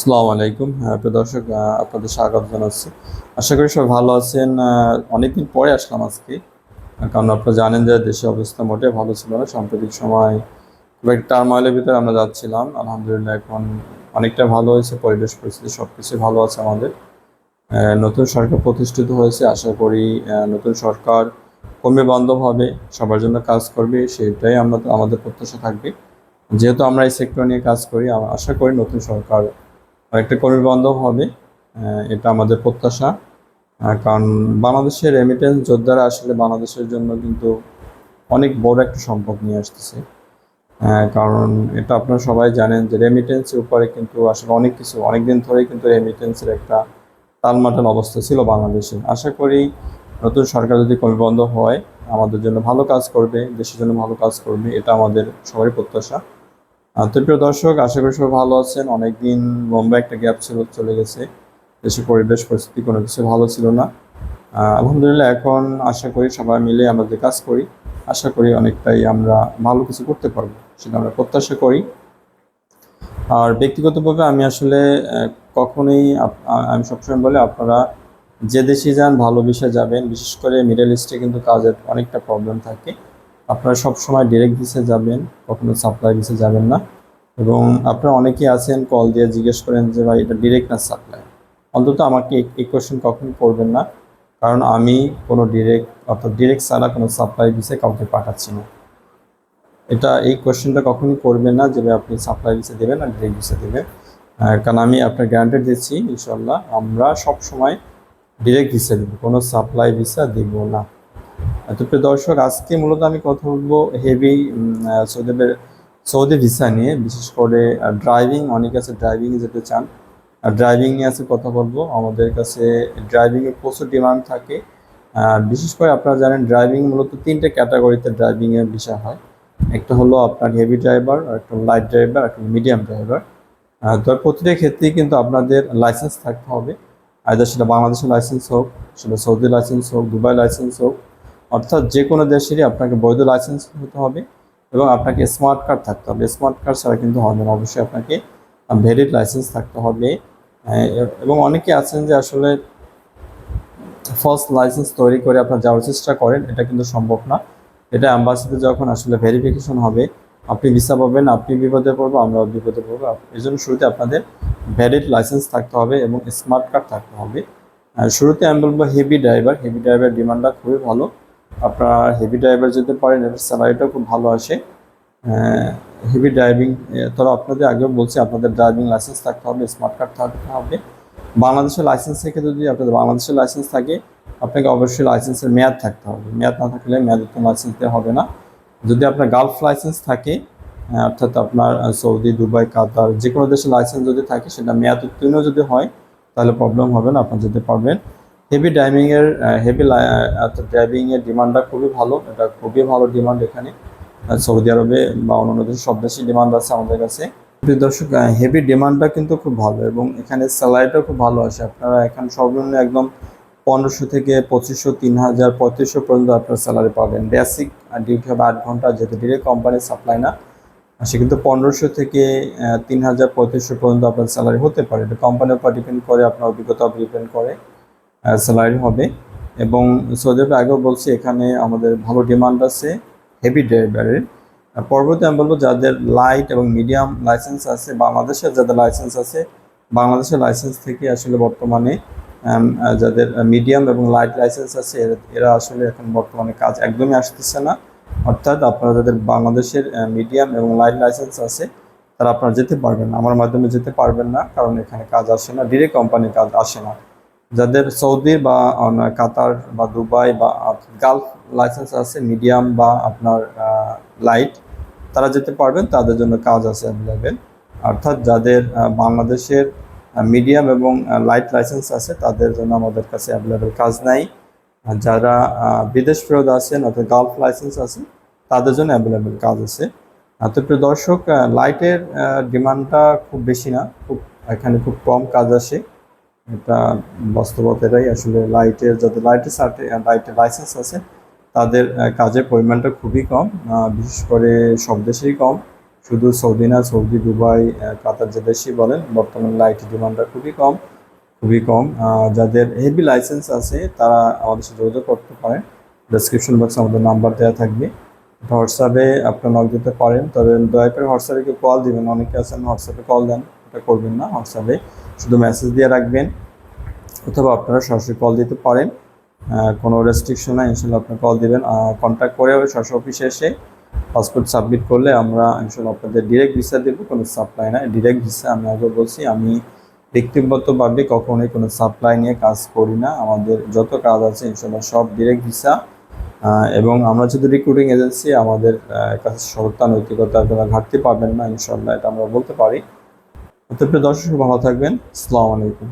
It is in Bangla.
আসসালামু আলাইকুম। হ্যাঁ, প্রিয় দর্শক আপনাদের স্বাগত জানাচ্ছি। আশা করি সবাই ভালো আছেন। অনেকদিন পরে আসলাম আজকে। কারণ আপনারা জানেন যে দেশের অবস্থা মোটে ভালো ছিল না। সাম্প্রতিক সময় খুব একটা টার্মাইলের ভিতরে আমরা যাচ্ছিলাম। আলহামদুলিল্লাহ এখন অনেকটা ভালো হয়েছে। পরিবেশ পরিস্থিতি সব কিছুই ভালো আছে আমাদের। নতুন সরকার প্রতিষ্ঠিত হয়েছে। আশা করি নতুন সরকার কমে বান্ধব হবে। সবার জন্য কাজ করবে সেটাই আমরা আমাদের প্রত্যাশা থাকবে। যেহেতু আমরা এই সেক্টর নিয়ে কাজ করি আশা করি নতুন সরকার একটা কর্মী বান্ধব হবে এটা আমাদের প্রত্যাশা। কারণ বাংলাদেশের রেমিটেন্স যোদ্ধারা আসলে বাংলাদেশের জন্য কিন্তু অনেক বড় একটা সম্পদ নিয়ে আসতেছে। কারণ এটা আপনারা সবাই জানেন যে রেমিটেন্সের উপরে কিন্তু আসলে অনেক কিছু অনেক দিন ধরেই কিন্তু রেমিটেন্সের একটা টালমাটাল অবস্থা ছিল বাংলাদেশে। আশা করি নতুন সরকার যদি কর্মী বন্ধ হয়, আমাদের জন্য ভালো কাজ করবে, দেশের জন্য ভালো কাজ করবে, এটা আমাদের সবারই প্রত্যাশা। তো প্রিয় দর্শক, আশা করি সবাই ভালো আছেন। অনেকদিন লম্বা একটা গ্যাপ ছিল, চলে গেছে। দেশের পরিবেশ, পরিস্থিতি কোনো কিছু ভালো ছিল না। আলহামদুলিল্লাহ, এখন আশা করি সবাই মিলে আমাদের কাজ করি। আশা করি অনেকটাই আমরা ভালো কিছু করতে পারব, সেটা আমরা প্রত্যাশা করি। আর ব্যক্তিগতভাবে আমি আসলে কখনোই আমি সবসময় বলি, আপনারা যে দেশে যান, ভালো বিষয়ে যাবেন। বিশেষ করে মিডল ইস্টে কিন্তু কাজের অনেকটা প্রবলেম থাকে। আপনারা সব সময় ডিরেক্ট ভিসে যাবেন, কখনো সাপ্লাই ভিসে যাবেন না। এবং আপনারা অনেকেই আছেন কল দিয়ে জিজ্ঞেস করেন যে, ভাই, এটা ডিরেক্ট না সাপ্লাই অন্তত আমাকে এই- কোয়েশ্চেন কখনোই করবেন না। কারণ আমি কোনো ডিরেক্ট অর্থাৎ ডিরেক্ট ছাড়া কোনো সাপ্লাই ভিসে কাউকে পাঠাচ্ছি না। এটা, এই কোয়েশ্চেনটা কখনোই করবেন না যে আপনি সাপ্লাই ভিসে দেবেন না ডিরেক্ট ভিসে দেবেন। কারণ আমি আপনার গ্যারান্টেড দিচ্ছি ইনশাল্লাহ আমরা সব সময় ডিরেক্ট ভিসা দেবো। কোনো সাপ্লাই ভিসা দেব না। এত প্রিয় দর্শক, আজকে মূলত আমি কথা বলব হেভি সৌদি সৌদি ভিসা নিয়ে, বিশেষ করে ড্রাইভিং অনেকে আছে ড্রাইভিংয়ে যেতে চান। আর ড্রাইভিং নিয়ে আছে কথা বলব। আমাদের কাছে ড্রাইভিংয়ের প্রচুর ডিমান্ড থাকে। বিশেষ করে আপনারা জানেন ড্রাইভিং মূলত তিনটে ক্যাটাগরিতে ড্রাইভিংয়ের বিষয় হয়। একটা হলো আপনার হেভি ড্রাইভার একটা লাইট ড্রাইভার একটা মিডিয়াম ড্রাইভার তো প্রতিটা ক্ষেত্রেই কিন্তু আপনাদের লাইসেন্স থাকতে হবে। আয়দা সেটা বাংলাদেশের লাইসেন্স হোক, সেটা সৌদি লাইসেন্স হোক, দুবাই লাইসেন্স হোক অর্থাৎ যে কোনো দেশেরই আপনাকে বৈধ লাইসেন্স হতে হবে এবং আপনাকে স্মার্ট কার্ড থাকতে হবে। স্মার্ট কার্ড ছাড়া কিন্তু হবে না। অবশ্যই আপনাকে ভ্যালিড লাইসেন্স থাকতে হবে। এবং অনেকে আছেন যে আসলে ফার্স্ট লাইসেন্স তৈরি করে আপনার যাওয়ার চেষ্টা করেন, এটা কিন্তু সম্ভব না। এটা অ্যাম্বাসিতে যখন আসলে ভেরিফিকেশন হবে, আপনি ভিসা পাবেন, আপনি বিপদে পড়ব, আমরাও বিপদে পড়ব। এই জন্য শুরুতে আপনাদের ভ্যালিড লাইসেন্স থাকতে হবে এবং স্মার্ট কার্ড থাকতে হবে। শুরুতে আমি বলব হেভি ড্রাইভার হেভি ড্রাইভার ডিমান্ডটা খুবই ভালো। আপনারা হেভি ড্রাইভার যেতে পারেন এটার স্যালারিটাও খুব ভালো আসে। হেভি ড্রাইভিং তবে আপনাদের আগেও বলছি, আপনাদের ড্রাইভিং লাইসেন্স থাকতে হবে স্মার্ট কার্ড থাকতে হবে। বাংলাদেশের লাইসেন্স থেকে যদি আপনাদের বাংলাদেশের লাইসেন্স থাকে, আপনাকে অবশ্যই লাইসেন্সের মেয়াদ থাকতে হবে। মেয়াদ না থাকলে মেয়াদোত্তর লাইসেন্স দেওয়া হবে না। যদি আপনার গালফ লাইসেন্স থাকে অর্থাৎ আপনার সৌদি, দুবাই, কাতার যে কোনো দেশের লাইসেন্স যদি থাকে, সেটা মেয়াদ উত্তীর্ণ যদি হয়, তাহলে প্রবলেম হবে না, আপনি যেতে পারবেন। হেভি ড্রাইভিংয়ের হেভি অর্থাৎ ড্রাইভিংয়ের ডিমান্ডটা খুবই ভালো। এটা খুবই ভালো ডিমান্ড এখানে। সৌদি আরবে বা অন্যান্য দেশে সব দেশে ডিমান্ড আছে আমাদের কাছে। দর্শক হেভি ডিমান্ডটা কিন্তু খুব ভালো এবং এখানে স্যালারিটাও খুব ভালো আছে আপনারা এখানে সর্বনিম্ন একদম পনেরোশো থেকে পঁচিশশো, তিন হাজার পঁয়ত্রিশশো পর্যন্ত আপনার স্যালারি পাবেন। বেসিক ডিউটি হবে আট ঘণ্টা, যেহেতু ডিরেক্ট কোম্পানির সাপ্লাই না সে কিন্তু পনেরোশো থেকে তিন হাজার পঁয়ত্রিশশো পর্যন্ত আপনার স্যালারি হতে পারে। এটা কোম্পানির উপর ডিপেন্ড করে, আপনার অভিজ্ঞতা ডিপেন্ড করে। স্যালারি হবে। এবং সৌদি আরবে আগেও বলছি এখানে আমাদের ভালো ডিমান্ড আছে হেভি ড্রাইভারের পরবর্তী আমি বলব যাদের লাইট এবং মিডিয়াম লাইসেন্স আছে, বাংলাদেশের যাদের লাইসেন্স আছে, বাংলাদেশের লাইসেন্স থেকে আসলে বর্তমানে যাদের মিডিয়াম এবং লাইট লাইসেন্স আছে, এরা- আসলে এখন বর্তমানে কাজ একদমই আসতেছে না। অর্থাৎ আপনারা যাদের বাংলাদেশের মিডিয়াম এবং লাইট লাইসেন্স আছে, তারা আপনারা যেতে পারবেন আমার মাধ্যমে যেতে পারবেন না, কারণ এখানে কাজ আসে না ডিরেক্ট কোম্পানির কাজ আসে না। যাদের সৌদি বা কাতার বা দুবাই বা গালফ লাইসেন্স আছে, মিডিয়াম বা আপনার লাইট, তারা যেতে পারবেন, তাদের জন্য কাজ আছে অ্যাভেলেবেল অর্থাৎ যাদের বাংলাদেশের মিডিয়াম এবং লাইট লাইসেন্স আছে, তাদের জন্য আমাদের কাছে অ্যাভেলেবেল কাজ নাই। যারা বিদেশ ফেরত আছেন অর্থাৎ গালফ লাইসেন্স আছে, তাদের জন্য অ্যাভেলেবেল কাজ আছে। তো প্রিয় দর্শক লাইটের ডিমান্ডটা খুব বেশি না, খুব, এখানে খুব কম কাজ আসে। এটা বাস্তবতা এটাই আসলে লাইটের যাদের লাইটের সার্টে লাইটের লাইসেন্স আছে, তাদের কাজের পরিমাণটা খুবই কম। বিশেষ করে সব দেশেই কম। শুধু সৌদি না, সৌদি, দুবাই কাতার যে দেশই বলেন, বর্তমানে লাইট ডিমান্ডটা খুবই কম খুবই কম। যাদের হেভি লাইসেন্স আছে, তারা আমাদের সাথে যোগাযোগ করতে পারেন। ডেসক্রিপশন বক্সে আমাদের নাম্বার দেওয়া থাকবে। হোয়াটসঅ্যাপে আপনার নক দিতে পারেন, তবে দয়া করে হোয়াটসঅ্যাপে কল দিবেন, অনেকে আছেন, হোয়াটসঅ্যাপে কল দেন। এটা করবেন না, হোয়াটসঅ্যাপে। শুধু মেসেজ দিয়ে রাখবেন, অথবা আপনারা সরাসরি কল দিতে পারেন। কোনো রেস্ট্রিকশন নাই, ইনশাল্লাহ আপনি কল দিবেন। কন্ট্যাক্ট করে হবে সরাসরি অফিসে এসে। পাসপোর্ট সাবমিট করলে আমরা ইনশাল্লাহ আপনাদের ডিরেক্ট ভিসা দেবো, কোনো সাপ্লাই না ডিরেক্ট ভিসা আমি আগে বলছি, আমি ব্যক্তিগতভাবে কখনোই কোনো সাপ্লাই নিয়ে কাজ করি না। আমাদের যত কাজ আছে, ইনশাল্লাহ সব ডিরেক্ট ভিসা এবং আমরা যেহেতু রিক্রুটিং এজেন্সি আমাদের কাছে সততা নৈতিকতা কোনো ঘাটতি পাবেন না, ইনশাল্লাহ এটা আমরা বলতে পারি। তো প্রিয় দর্শক ভালো থাকবেন। আসসালামু আলাইকুম।